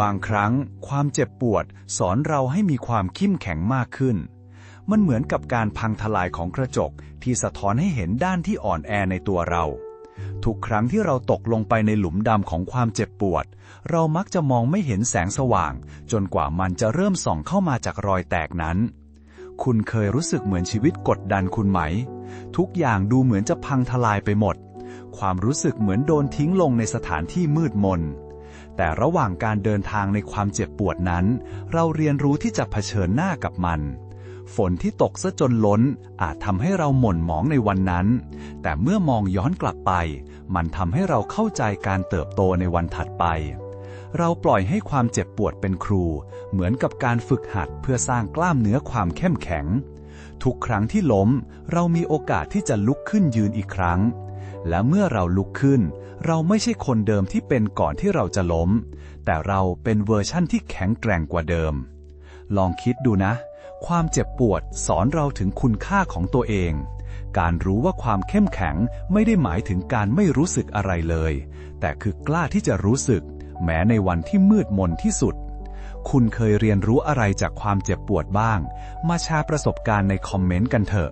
บางครั้งความเจ็บปวดสอนเราให้มีความเข้มแข็งมากขึ้น มันเหมือนกับการพังทลายของกระจกที่สะท้อนให้เห็นด้านที่อ่อนแอในตัวเรา ทุกครั้งที่เราตกลงไปในหลุมดำของความเจ็บปวด เรามักจะมองไม่เห็นแสงสว่าง จนกว่ามันจะเริ่มส่องเข้ามาจากรอยแตกนั้น คุณเคยรู้สึกเหมือนชีวิตกดดันคุณไหม ทุกอย่างดูเหมือนจะพังทลายไปหมด ความรู้สึกเหมือนโดนทิ้งลงในสถานที่มืดมน แต่ระหว่างการเดินทางในความเจ็บปวดนั้น เราเรียนรู้ที่จะเผชิญหน้ากับมัน ฝนที่ตกซะจนล้นอาจทำให้เราหม่นหมองในวันนั้น แต่เมื่อมองย้อนกลับไป มันทำให้เราเข้าใจการเติบโตในวันถัดไป เราปล่อยให้ความเจ็บปวดเป็นครู เหมือนกับการฝึกหัดเพื่อสร้างกล้ามเนื้อความเข้มแข็ง ทุกครั้งที่ล้มเรามีโอกาสที่จะลุกขึ้นยืนอีกครั้ง และเมื่อเราลุกขึ้น เราไม่ใช่คนเดิมที่เป็นก่อนที่เราจะล้ม แต่เราเป็นเวอร์ชั่นที่แข็งแกร่งกว่าเดิม ลองคิดดูนะ ความเจ็บปวดสอนเราถึงคุณค่าของตัวเอง การรู้ว่าความเข้มแข็งไม่ได้หมายถึงการไม่รู้สึกอะไรเลย แต่คือกล้าที่จะรู้สึก แม้ในวันที่มืดมนที่สุด คุณเคยเรียนรู้อะไรจากความเจ็บปวดบ้าง มาแชร์ประสบการณ์ในคอมเมนต์กันเถอะ